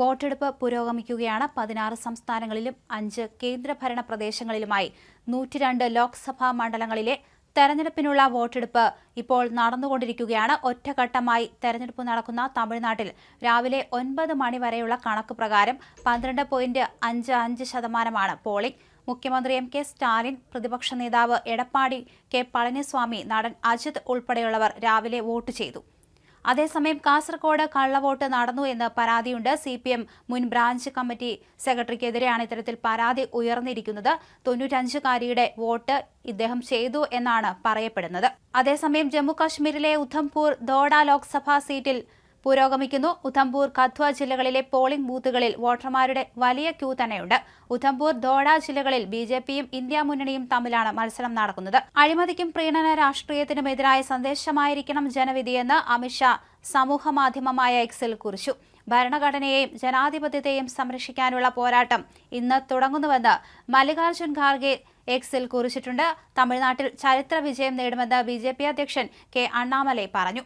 വോട്ടെടുപ്പ് പുരോഗമിക്കുകയാണ്. പതിനാറ് സംസ്ഥാനങ്ങളിലും അഞ്ച് കേന്ദ്രഭരണ പ്രദേശങ്ങളിലുമായി നൂറ്റിരണ്ട് ലോക്സഭാ മണ്ഡലങ്ങളിലെ തെരഞ്ഞെടുപ്പിനുള്ള വോട്ടെടുപ്പ് ഇപ്പോൾ നടന്നുകൊണ്ടിരിക്കുകയാണ്. ഒറ്റഘട്ടമായി തെരഞ്ഞെടുപ്പ് നടക്കുന്ന തമിഴ്നാട്ടിൽ രാവിലെ ഒൻപത് മണി വരെയുള്ള കണക്ക് പ്രകാരം പന്ത്രണ്ട് പോയിന്റ് അഞ്ച് അഞ്ച് ശതമാനമാണ് പോളിംഗ്. മുഖ്യമന്ത്രി എം കെ സ്റ്റാലിൻ പ്രതിപക്ഷ നേതാവ് എടപ്പാടി കെ പളനിസ്വാമി നടൻ അജിത് ഉൾപ്പെടെയുള്ളവർ രാവിലെ വോട്ട് ചെയ്തു. അതേസമയം കാസർകോട് കള്ളവോട്ട് നടന്നു എന്ന് പരാതിയുണ്ട്. സി പി എം മുൻ ബ്രാഞ്ച് കമ്മിറ്റി സെക്രട്ടറിക്കെതിരെയാണ് ഇത്തരത്തിൽ പരാതി ഉയർന്നിരിക്കുന്നത്. തൊണ്ണൂറ്റഞ്ചുകാരിയുടെ വോട്ട് ഇദ്ദേഹം ചെയ്തു എന്നാണ് പറയപ്പെടുന്നത്. അതേസമയം ജമ്മു കാശ്മീരിലെ ഉധംപൂർ ദോഡ ലോക്സഭാ സീറ്റിൽ പുരോഗമിക്കുന്നു. ഉധംപൂർ കത്വ ജില്ലകളിലെ പോളിംഗ് ബൂത്തുകളിൽ വോട്ടർമാരുടെ വലിയ ക്യൂ തന്നെയുണ്ട്. ഉധംപൂർ ദോഡ ജില്ലകളിൽ ബി ജെ പിയും ഇന്ത്യ മുന്നണിയും തമ്മിലാണ് മത്സരം നടക്കുന്നത്. അഴിമതിക്കും പ്രീണന രാഷ്ട്രീയത്തിനുമെതിരായ സന്ദേശമായിരിക്കണം ജനവിധിയെന്ന് അമിത്ഷാ സമൂഹമാധ്യമമായ എക്സിൽ കുറിച്ചു. ഭരണഘടനയെയും ജനാധിപത്യത്തെയും സംരക്ഷിക്കാനുള്ള പോരാട്ടം ഇന്ന് തുടങ്ങുന്നുവെന്ന് മല്ലികാർജുൻ ഖാർഗെ എക്സിൽ കുറിച്ചിട്ടുണ്ട്. തമിഴ്നാട്ടിൽ ചരിത്ര വിജയം നേടുമെന്ന് ബി അധ്യക്ഷൻ കെ അണ്ണാമലൈ പറഞ്ഞു.